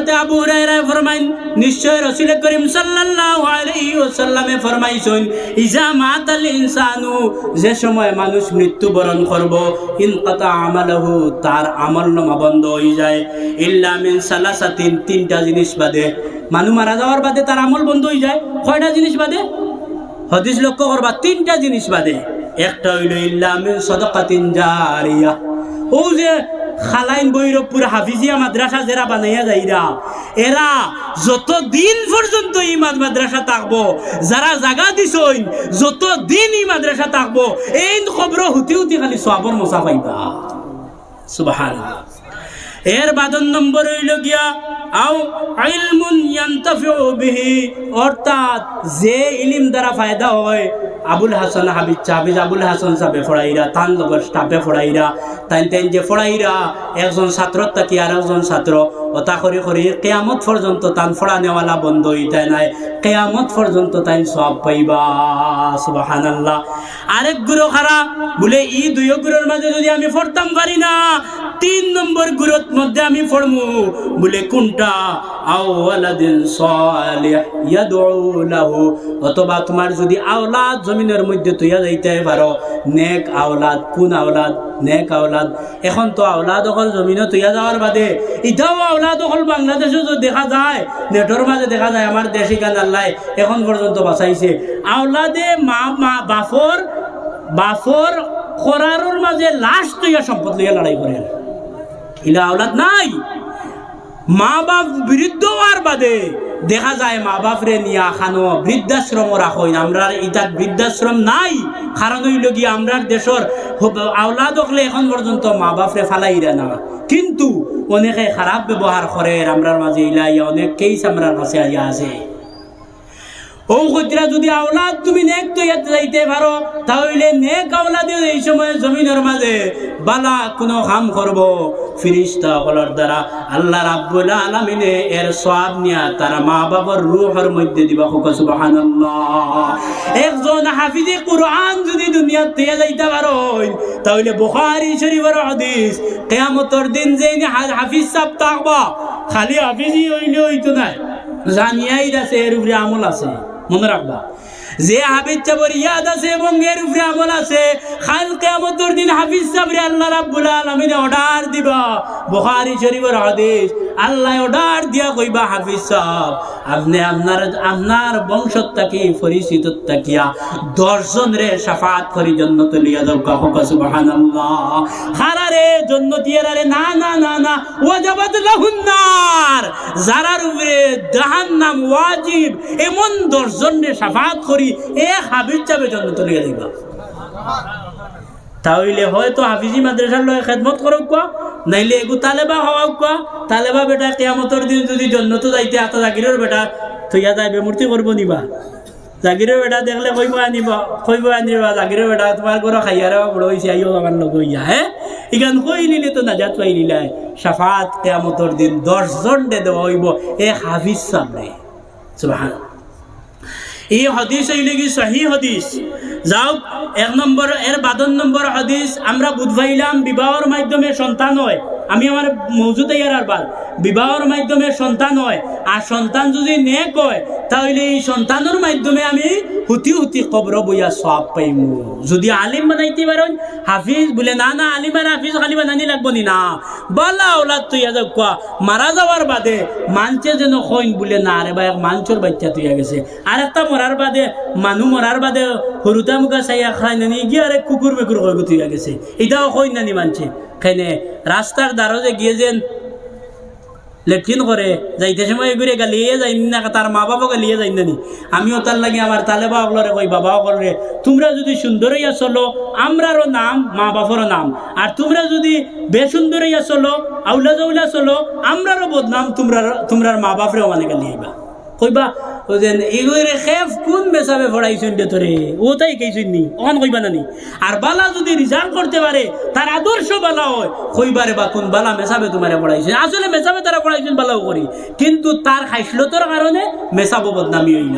হযরতে আবু হুরায়রা ফরমাইন, নিশ্চয় রাসূল করিম সাল্লাল্লাহু আলাইহি ওয়াসাল্লামে ফরমাইছেন, ইজা মাতাল ইনসানু, যে সময় মানুষ মৃত্যুবরণ করব ইনকাতা আমালহু, তার আমল নামা বন্ধ হয়ে যায়। ইল্লা মিন সালাসাতিন, তিনটা জিনিস বাদে। মানুষ মারা যাওয়ার বাদে তার আমল বন্ধ হয়ে যায়। কয়টা জিনিস বাদে? হদিস লক্ষ্য করবা, তিনটা জিনিস বাদে। একটা হইল ইল্লা মিন সাদাকাতিন জারিয়া। ও যে খালাইন বৈরবপুর হাফিজিয়া মাদ্রাসা যারা বানাইয়া যাইরা, এরা যত দিন পর্যন্ত এই মাদ- মাদ্রাসা থাকব, যারা জাগা দিছইন যত দিন এই মাদ্রাসা থাকব, এই খবর হুতি হুতি খালি সবর মশা পাইবা। সুবাহান এর বাদন নম্বর হইল গিয়া, আও ইলমুন ইয়ান্তাফিউ বিহি, অর্থাৎ যে ইলিম দ্বারা ফায়দা হয়, আবুল হাসান হাবিব চাবিজ আবুল হাসান সাহেবে ফড়াইরা, তান লগর স্টাফে ফড়াইরা তাই তাই যে ফড়াইরা, একজন ছাত্র থাকি আর একজন ছাত্র ওটা করি করি কেয়ামত পর্যন্ত তান ফড়া নেওয়ালা বন্ধ হইতাই নাই, কেয়ামত পর্যন্ত তাই সব পাইবা সুবাহান আল্লাহ আরেক গুরু খারা বলে, ই দুই গুরুর মাঝে যদি আমি পড়তাম পারি না, তিন গুরুর মধ্যে আমি পড়মু। বলে, কোনটা? আওয়ালাদিন সালিহ ইয়াদউ লাহু অথবা, তোমার যদি আওলাদ জমিনের মধ্যে তুইয়া যাইতে পারো, নেক আওলাদ। কোন আওলাদ? নেক আওলাদ। এখন তো আওলাদ অকল জমিনে তুইয়া যাওয়ার বাদে ইটাও আওলাদ অকল বাংলাদেশে যদি দেখা যায়, নেটর মাঝে দেখা যায়, আমার দেশি গান আল্লাহ এখন পর্যন্ত বাঁচাইছে। আওলাদে মা মা, বাফর বাফর করারোর মাঝে লাশ তুইয়া সম্পদ লইয়া লড়াই করে ইলা নাই। মা বাপ বৃদ্ধ হওয়ার বাদে দেখা যায় মা বাপরে নিয়া খানো বৃদ্ধাশ্রম রাখইন আমরা ইতার বৃদ্ধাশ্রম নাই, কারণ হইল কি আমরার দেশর আওলাদ হকলে এখন পর্যন্ত মা বাপরে ফালাইরা না। কিন্তু অনেকে খারাপ ব্যবহার করে, আমরার মাঝে ইলাইয়া অনেক কেস আমরার কাছে আইয়া আছে। ও কইরা যদি আওলাদ তুমি নেক তো ইয়াতে যাইতে পারো, তাহলে নেক আওলাদে এই সময় জমিনের মাঝে বালা কোনো কাম করব। ফিরিস্তা হলার দ্বারা আল্লাহ রাব্বুল আলামিনে এর সওয়াব নিয়া তার মা বাবার রূহের মধ্যে দিবা হোক, সুবহানাল্লাহ। একজন হাফিজে কুরআন যদি দুনিয়া থেকে যাইতে পারো, তাহলে বুখারী শরীফের হাদিস, কিয়ামতের দিন যেই হাফিজ সাহেব থাকবা, খালি হাফিজই হইলে হইতো না। জানিয়াই আছে, এর উপরে আমল আছে। মনে রাখবা। যে হাফিজ চাবর ইয়াদ আছে এবং এর উপরে আমল আছে খাল কেমতর দিন হাফিজ সাবরে আল্লাহ রাব্বুল আলামিন অর্ডার দিবা। বুখারী শরীফের হাদিস, আল্লাহ অর্ডার দিয়া কইবা, হাফিজ সাহেব, আপনি আপনার আপনার বংশত থাকি পরিচিত থাকিয়া দর্শন রে সাফাত করি জন্নত লিয়া দাও যাও কাহক সুবহানাল্লাহ। হারারে জন্নতি এরারে না না না না, ওয়াজাবাত লাহুন নার যারার উপরে জাহান্নাম ওয়াজিব, এমন দর্শন রে সাফাত করি, এ হাবিজ যাবে জন্নত লিয়া দিবা তাহলে হয়তো হাফিজি মাদ্রাসার লয় খেদমত করক কোয়া নাইলে এগু তালেবা হওয়াক কোয়া তালেবা বেটা কেয়ামতর দিন যদি জন্নত যাইতে আতা জাগিরের বেটা থইয়া যাইবে মূর্তি করব নিবা। জাগিরের বেটা দেখলে কইব আনিব, কইব আনিবা, জাগিরের বেটা তোমার ঘর খাইয়ারে বড় হইছে, আইও আমার লগ হইয়া, হে? ইগান কই নিলে তো নাজাত পাই নিলাই সাফাত কেয়ামতর দিন দশ জন দে দেওয়া হইব, এ হাফিজ সামনে। সুবহান এই হদিস হইলে কি সহি হদিস? যাও, এক নম্বর, এর বাদন নম্বর হদিস, আমরা বুধবাইলাম বিবাহর মাধ্যমে সন্তান হয়। আমি আমার মৌজুদ ইয়ার বাদ। বিবাহর মাধ্যমে সন্তান হয়। আর সন্তান যদি নে কয় তাহলে এই সন্তানের মাধ্যমে আমি হুতি হুতি কবর বইয়া সব পাইম। যদি আলিম বানাইতে পারেন, হাফিজ বলে, না না, আলিম আর হাফিজ খালি বানানি লাগবো নি, না। বালা ওলাদ তুইয়া যাও কোয়া মারা যাওয়ার বাদে মানছে যেন হইন বলে না আরে ভাই মানচর বাচ্চা তুইয়া গেছে। আর একটা মরার বাদে মানু মরার বাদে হরুতা মুখা চাইয়া খাই নানি, গিয়ে আরে কুকুর মেকুর কই তুইয়া গেছে। এটাও হইন নানি মানছে। খাইনে রাস্তার যে গিয়ে যেন লেট্রিন করে যাইতে সময় ঘুরে গালিয়ে যাই না তার মা বাবা গালিয়ে যাই না আমিও তার লাগে আমার তালে বাবলরে কই বাবা করে তোমরা যদি সুন্দর হইয়া চলো, আমরারও নাম, মা বাবারও নাম। আর তোমরা যদি বেসুন্দর হইয়া চলো, আউলা জাউলা চলো, আমরারও বদনাম তোমরা তোমরার মা বাপরেও মানে গালিয়াইবা কইবা, ও যেন খেফ কোন মেসাবে পড়াইছেন দে তোরে? ও তাই কেইছেন নি অন কইবা নানি আর বালা যদি রিজাল্ট করতে পারে, তার আদর্শ বালা হয় কইবারে বা কোন বালা মেসাবে তোমারে পড়াইছেন আসলে মেসাবে তারা পড়াইছেন বালাও করি, কিন্তু তার খাইসলতর কারণে মেসাবো বদনামি হই